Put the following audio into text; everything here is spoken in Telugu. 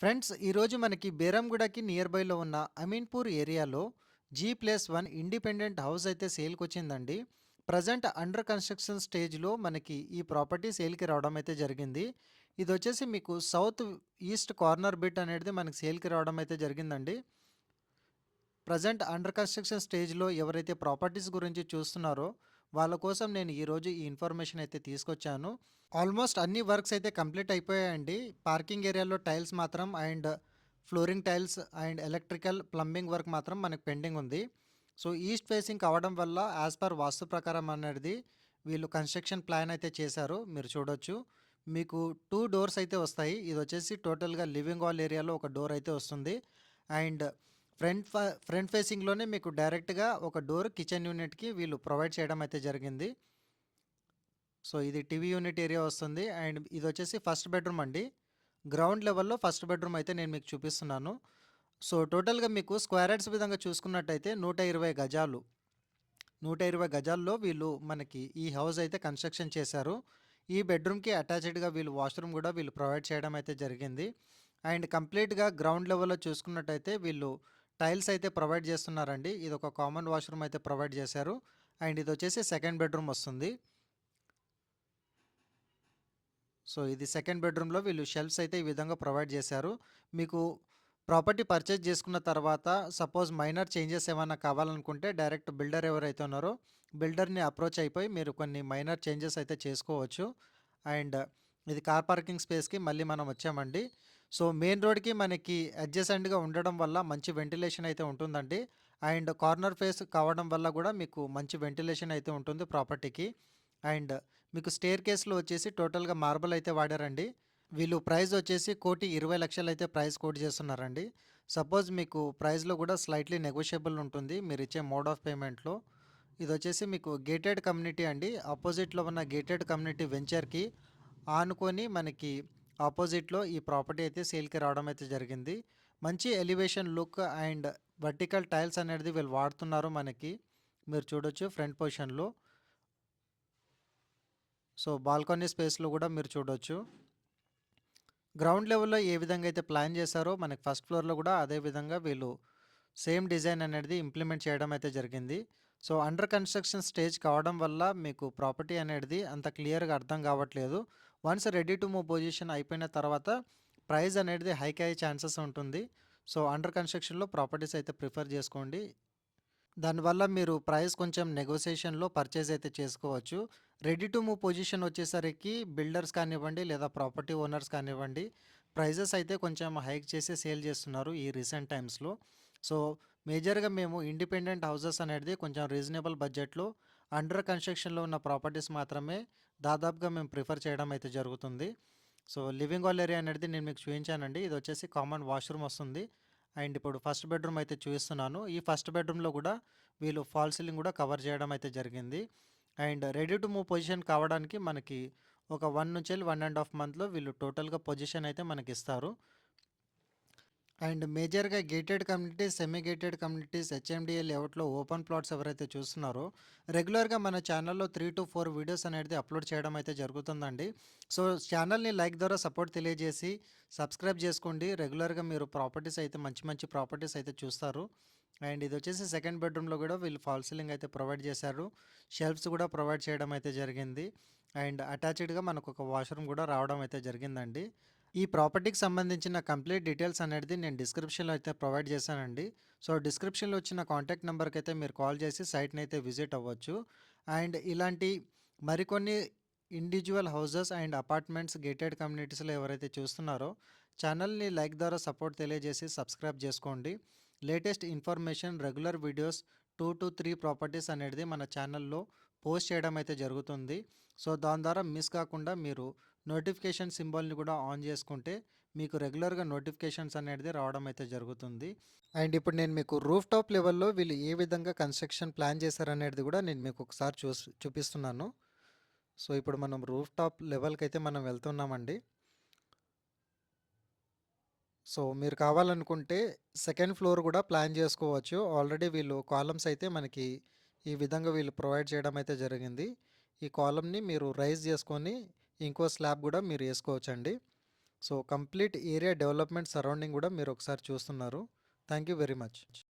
ఫ్రెండ్స్ ఈరోజు మనకి బేరంగూడకి నియర్ బైలో ఉన్న అమీన్పూర్ ఏరియాలో G plus one independent house అయితే సేల్కి వచ్చిందండి ప్రజెంట్ అండర్ కన్స్ట్రక్షన్ స్టేజ్లో మనకి ఈ ప్రాపర్టీ సేల్కి రావడం అయితే జరిగింది. ఇది వచ్చేసి మీకు సౌత్ ఈస్ట్ కార్నర్ బిట్ అనేది మనకి సేల్కి రావడం అయితే జరిగిందండి. ప్రజెంట్ అండర్ కన్స్ట్రక్షన్ స్టేజ్లో ఎవరైతే ప్రాపర్టీస్ గురించి చూస్తున్నారో వాళ్ళ కోసం నేను ఈరోజు ఈ ఇన్ఫర్మేషన్ అయితే తీసుకొచ్చాను. ఆల్మోస్ట్ అన్ని వర్క్స్ అయితే కంప్లీట్ అయిపోయాయండి. పార్కింగ్ ఏరియాలో టైల్స్ మాత్రం and flooring tiles and electrical plumbing work మాత్రం మనకు పెండింగ్ ఉంది. సో ఈస్ట్ ఫేసింగ్ కావడం వల్ల యాజ్ పర్ వాస్తు ప్రకారం అనేది వీళ్ళు కన్స్ట్రక్షన్ ప్లాన్ అయితే చేశారు. మీరు చూడొచ్చు. మీకు టూ డోర్స్ అయితే వస్తాయి. ఇది వచ్చేసి టోటల్గా లివింగ్ హాల్ ఏరియాలో ఒక డోర్ అయితే వస్తుంది. అండ్ ఫ్రంట్ ఫ- ఫ్రంట్ ఫేసింగ్లోనే మీకు డైరెక్ట్గా ఒక డోర్ కిచెన్ యూనిట్కి వీళ్ళు ప్రొవైడ్ చేయడం అయితే జరిగింది. సో ఇది టీవీ యూనిట్ ఏరియా వస్తుంది. అండ్ ఇది వచ్చేసి ఫస్ట్ బెడ్రూమ్ అండి. గ్రౌండ్ లెవెల్లో ఫస్ట్ బెడ్రూమ్ అయితే నేను మీకు చూపిస్తున్నాను. సో టోటల్గా మీకు స్క్వేర్ యార్డ్స్ విధంగా చూసుకున్నట్టయితే నూట ఇరవై గజాలు. నూట ఇరవై గజాల్లో వీళ్ళు మనకి ఈ హౌస్ అయితే కన్స్ట్రక్షన్ చేశారు. ఈ బెడ్రూమ్కి అటాచ్డ్గా వీళ్ళు వాష్రూమ్ కూడా వీళ్ళు ప్రొవైడ్ చేయడం అయితే జరిగింది. అండ్ కంప్లీట్గా గ్రౌండ్ లెవెల్లో చూసుకున్నట్టయితే వీళ్ళు టైల్స్ అయితే ప్రొవైడ్ చేస్తున్నారండి. ఇది ఒక కామన్ వాష్రూమ్ అయితే ప్రొవైడ్ చేశారు. అండ్ ఇది వచ్చేసి సెకండ్ బెడ్రూమ్ వస్తుంది. సో ఇది సెకండ్ బెడ్రూమ్లో వీళ్ళు షెల్ఫ్స్ అయితే ఈ విధంగా ప్రొవైడ్ చేశారు. మీకు ప్రాపర్టీ పర్చేజ్ చేసుకున్న తర్వాత సపోజ్ మైనర్ చేంజెస్ ఏమైనా కావాలనుకుంటే డైరెక్ట్ బిల్డర్ ఎవరైతే ఉన్నారో బిల్డర్ని అప్రోచ్ అయిపోయి మీరు కొన్ని మైనర్ చేంజెస్ అయితే చేసుకోవచ్చు. అండ్ ఇది కార్ పార్కింగ్ స్పేస్కి మళ్ళీ మనం వచ్చామండి. సో మెయిన్ రోడ్కి మనకి అడ్జసెంట్గా ఉండడం వల్ల మంచి వెంటిలేషన్ అయితే ఉంటుందండి. అండ్ కార్నర్ ఫేస్ కావడం వల్ల కూడా మీకు మంచి వెంటిలేషన్ అయితే ఉంటుంది ప్రాపర్టీకి. అండ్ మీకు స్టేర్ కేసులో వచ్చేసి టోటల్గా మార్బల్ అయితే వాడారండి. వీళ్ళు ప్రైస్ వచ్చేసి కోటి ఇరవై లక్షలు అయితే ప్రైస్ కోట్ చేస్తున్నారండి. సపోజ్ మీకు ప్రైస్లో కూడా స్లైట్లీ నెగోషియబుల్ ఉంటుంది మీరు ఇచ్చే మోడ్ ఆఫ్ పేమెంట్లో. ఇది వచ్చేసి మీకు గేటెడ్ కమ్యూనిటీ అండి. ఆపోజిట్లో ఉన్న గేటెడ్ కమ్యూనిటీ వెంచర్కి ఆనుకొని మనకి ఆపోజిట్లో ఈ ప్రాపర్టీ అయితే సేల్కి రావడం అయితే జరిగింది. మంచి elevation look and vertical tiles అనేది వీళ్ళు వాడుతున్నారు మనకి. మీరు చూడొచ్చు ఫ్రంట్ పొజిషన్లో సో బాల్కనీ స్పేస్లో కూడా మీరు చూడొచ్చు. గ్రౌండ్ లెవెల్లో ఏ విధంగా అయితే ప్లాన్ చేశారో మనకి ఫస్ట్ ఫ్లోర్లో కూడా అదే విధంగా వీళ్ళు సేమ్ డిజైన్ అనేది ఇంప్లిమెంట్ చేయడం అయితే జరిగింది. సో అండర్ కన్స్ట్రక్షన్ స్టేజ్ కావడం వల్ల మీకు ప్రాపర్టీ అనేది అంత క్లియర్గా అర్థం కావట్లేదు. Once ready to move position అయిపోయిన తర్వాత ప్రైస్ అనేది హైక్ అయ్యే ఛాన్సెస్ ఉంటుంది. సో అండర్ కన్స్ట్రక్షన్లో ప్రాపర్టీస్ అయితే ప్రిఫర్ చేసుకోండి. దానివల్ల మీరు ప్రైస్ కొంచెం నెగోసియేషన్లో పర్చేజ్ అయితే చేసుకోవచ్చు. రెడీ టు మూవ్ పొజిషన్ వచ్చేసరికి బిల్డర్స్ కానివ్వండి లేదా ప్రాపర్టీ ఓనర్స్ కానివ్వండి ప్రైజెస్ అయితే కొంచెం హైక్ చేసి సేల్ చేస్తున్నారు ఈ రీసెంట్ టైమ్స్లో. సో మేజర్గా మేము ఇండిపెండెంట్ హౌసెస్ అనేది కొంచెం రీజనబుల్ బడ్జెట్లో అండర్ కన్స్ట్రక్షన్లో ఉన్న ప్రాపర్టీస్ మాత్రమే దాదాపుగా మేము ప్రిఫర్ చేయడం అయితే జరుగుతుంది. సో లివింగ్ హాల్ ఏరియా అనేది నేను మీకు చూపించానండి. ఇది వచ్చేసి కామన్ వాష్రూమ్ వస్తుంది. అండ్ ఇప్పుడు ఫస్ట్ బెడ్రూమ్ అయితే చూపిస్తున్నాను. ఈ ఫస్ట్ బెడ్రూమ్లో కూడా వీళ్ళు ఫాల్ సీలింగ్ కూడా కవర్ చేయడం అయితే జరిగింది. And ready to move position కావడానికి మనకి ఒక వన్ నుంచి వెళ్ళి వన్ అండ్ హాఫ్ మంత్లో వీళ్ళు టోటల్గా పొజిషన్ అయితే మనకి ఇస్తారు. అండ్ మేజర్గా gated communities semi gated communities HMDL ఎవట్లో open plots ఎవరైతే చూస్తున్నారో రెగ్యులర్గా మన ఛానల్లో త్రీ టు ఫోర్ వీడియోస్ అనేది అప్లోడ్ చేయడం అయితే జరుగుతుందండి. సో ఛానల్ని లైక్ ద్వారా సపోర్ట్ తెలియజేసి సబ్స్క్రైబ్ చేసుకోండి. రెగ్యులర్గా మీరు ప్రాపర్టీస్ అయితే మంచి మంచి ప్రాపర్టీస్ అయితే చూస్తారు. అండ్ ఇది వచ్చేసి సెకండ్ బెడ్రూమ్లో కూడా వీళ్ళు ఫాల్ సీలింగ్ అయితే ప్రొవైడ్ చేశారు. షెల్ఫ్స్ కూడా ప్రొవైడ్ చేయడం అయితే జరిగింది. అండ్ అటాచ్డ్గా మనకు ఒక వాష్రూమ్ కూడా రావడం అయితే జరిగిందండి. ఈ ప్రాపర్టీకి సంబంధించిన కంప్లీట్ డీటెయిల్స్ అనేది నేను డిస్క్రిప్షన్లో అయితే ప్రొవైడ్ చేశానండి. సో డిస్క్రిప్షన్లో వచ్చిన కాంటాక్ట్ నెంబర్కి అయితే మీరు కాల్ చేసి సైట్ని అయితే విజిట్ అవ్వచ్చు. అండ్ ఇలాంటి మరికొన్ని individual houses and apartments gated కమ్యూనిటీస్లో ఎవరైతే చూస్తున్నారో ఛానల్ని లైక్ ద్వారా సపోర్ట్ తెలియజేసి సబ్స్క్రైబ్ చేసుకోండి. Latest information regular videos two to three properties అనేది మన ఛానల్లో పోస్ట్ చేయడం అయితే జరుగుతుంది. సో దాని ద్వారా మిస్ కాకుండా మీరు నోటిఫికేషన్ సింబల్ని కూడా ఆన్ చేసుకుంటే మీకు రెగ్యులర్గా నోటిఫికేషన్స్ అనేది రావడం అయితే జరుగుతుంది. అండ్ ఇప్పుడు నేను మీకు రూఫ్ టాప్ లెవెల్లో వీళ్ళు ఏ విధంగా కన్స్ట్రక్షన్ ప్లాన్ చేశారనేది కూడా నేను మీకు ఒకసారి చూ చూపిస్తున్నాను. సో ఇప్పుడు మనం రూఫ్ టాప్ లెవెల్కి అయితే మనం వెళ్తున్నామండి. సో మీరు కావాలనుకుంటే సెకండ్ ఫ్లోర్ కూడా ప్లాన్ చేసుకోవచ్చు. ఆల్రెడీ వీళ్ళు కాలమ్స్ అయితే మనకి ఈ విధంగా వీళ్ళు ప్రొవైడ్ చేయడం అయితే జరిగింది. ఈ కాలమ్ని మీరు రైజ్ చేసుకొని ఇంకో స్లాబ్ కూడా మీరు వేసుకోవచ్చండి. So complete area development surrounding కూడా మీరు ఒకసారి చూస్తున్నారు. Thank you very much.